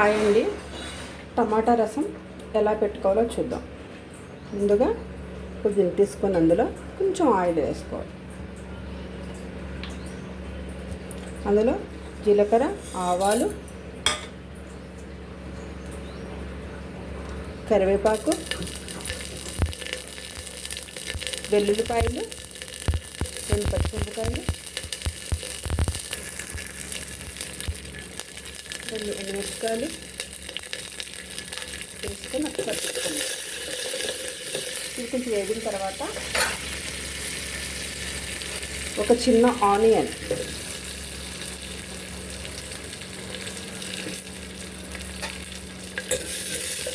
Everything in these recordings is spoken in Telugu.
హాయ్ అండి. టమాటా రసం ఎలా పెట్టుకోవాలో చూద్దాం. ముందుగా కొద్దిగా తీసుకొని అందులో కొంచెం ఆయిల్ వేసుకోవాలి. అందులో జీలకర్ర ఆవాలు కరివేపాకు వెల్లుల్లిపాయలు రెండు పచ్చిమిరపకాయలు రెండు ఎండుమిరపకాయలు వేసుకొని ఒకసారి పెట్టుకోండి ఇది కొంచెం వేగిన తర్వాత ఒక చిన్న ఆనియన్.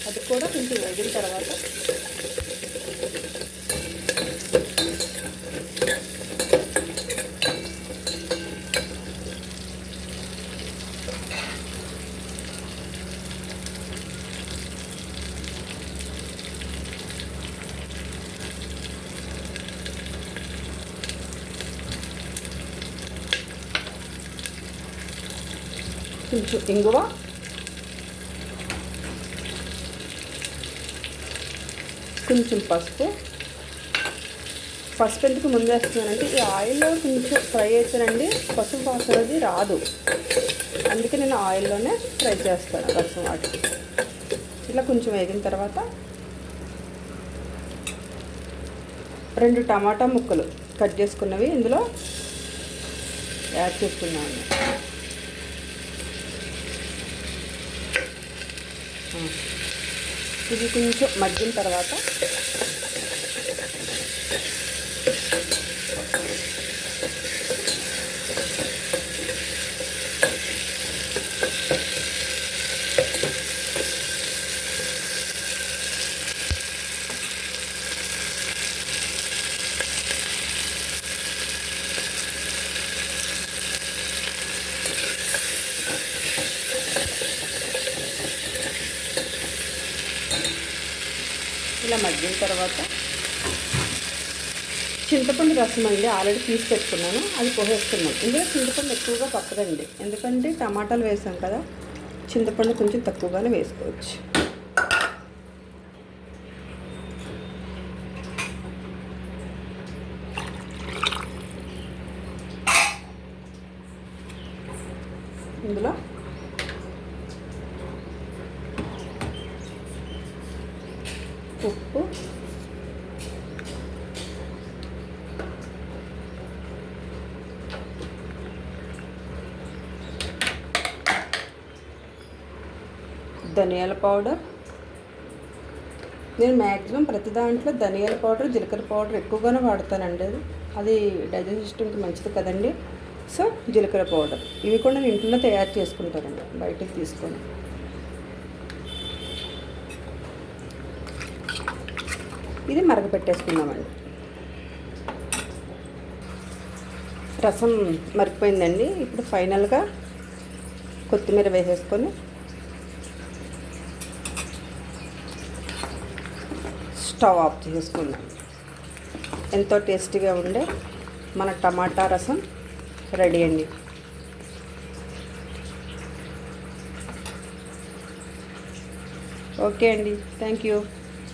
అది కూడా కొంచెం వేగిన తర్వాత కొంచెం ఇంగువ. కొంచెం పసుపు. పసుపు ఎందుకు ముందు వేస్తున్నానంటే ఈ ఆయిల్లో కొంచెం ఫ్రై అయితేనండి పసుపు వాసన అది రాదు. అందుకే నేను ఆయిల్లోనే ఫ్రై చేస్తాను రసం వాటి. ఇలా కొంచెం వేగిన తర్వాత రెండు టమాటా ముక్కలు కట్ చేసుకున్నవి ఇందులో యాడ్ చేసుకున్నాను ఇది కొంచెం మగ్గిన తర్వాత ఇలా మగ్గిన తర్వాత చింతపండు రసం అండి ఆల్రెడీ తీసి పెట్టుకున్నాను. అది పోసేస్తున్నాం ఇందులో చింతపండు ఎక్కువగా పక్కదండి ఎందుకంటే టమాటాలు వేసాం కదా చింతపండు కొంచెం తక్కువగానే వేసుకోవచ్చు. ఇందులో ఉప్పు. ధనియాల పౌడర్. నేను మ్యాక్సిమం ప్రతి దాంట్లో ధనియాల పౌడర్ జీలకర్ర పౌడర్ ఎక్కువగానే వాడతానండి. అది అది డైజెస్ట్ సిస్టమ్కి మంచిది కదండి. సో జీలకర్ర పౌడర్. ఇవి కూడా నేను ఇంట్లో తయారు చేసుకుంటానండి బయటకు తీసుకొని. ఇది మరగపెట్టేసుకుందామండి. రసం మరిగిపోయిందండి. ఇప్పుడు ఫైనల్గా కొత్తిమీర వేసేసుకొని స్టవ్ ఆఫ్ చేసుకుందాం. ఎంతో టేస్టీగా ఉండే మన టమాటా రసం రెడీ అండి. ఓకే అండి. Thank you.